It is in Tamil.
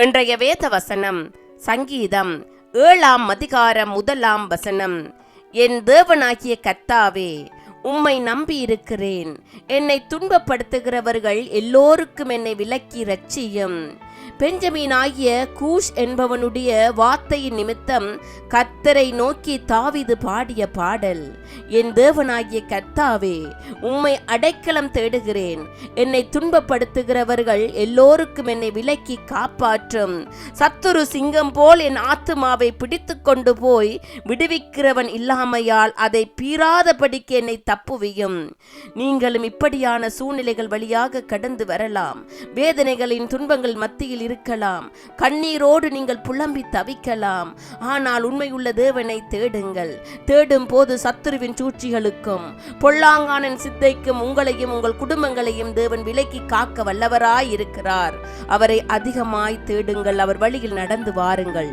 இன்றைய வேத வசனம் சங்கீதம் ஏழாம் அதிகாரம் முதலாம் வசனம். என் தேவனாகிய கத்தாவே உம்மை நம்பி இருக்கிறேன் என்னை துன்பப்படுத்துகிறவர்கள் எல்லோருக்கும் என்னை விலக்கி ரட்சியும் பெஞ்சமீன் ஆகிய கூஷ் என்பவனுடைய வார்த்தையின் நிமித்தம் கத்தரை நோக்கி தாவிது பாடிய பாடல் என் தேவனாகிய கத்தாவே உம்மை அடைக்கலம் தேடுகிறேன். என்னை துன்பப்படுத்துகிறவர்கள் எல்லோருக்கும் என்னை விலக்கி காப்பாற்றும். சத்துரு சிங்கம் போல் என் ஆத்துமாவை பிடித்து கொண்டு போய் விடுவிக்கிறவன் இல்லாமையால் அதை பீறாதபடிக்கு என்னை தப்புவியும். நீங்களும் இப்படியான சூழ்நிலைகள் வழியாக கடந்து வரலாம். வேதனைகளின் துன்பங்கள் மத்தியில் இருக்கலாம். கண்ணீரோடு நீங்கள் புலம்பி தவிக்கலாம். ஆனால் உண்மையுள்ள தேவனை தேடுங்கள். தேடும் போது சத்துருவின் சூழ்ச்சிகளுக்கும் பொல்லாங்கானன் சித்தைக்கும் உங்களையும் உங்கள் குடும்பங்களையும் தேவன் விலக்கி காக்க வல்லவராய் இருக்கிறார் அவரை அதிகமாய் தேடுங்கள். அவர் வழியில் நடந்து வாருங்கள்.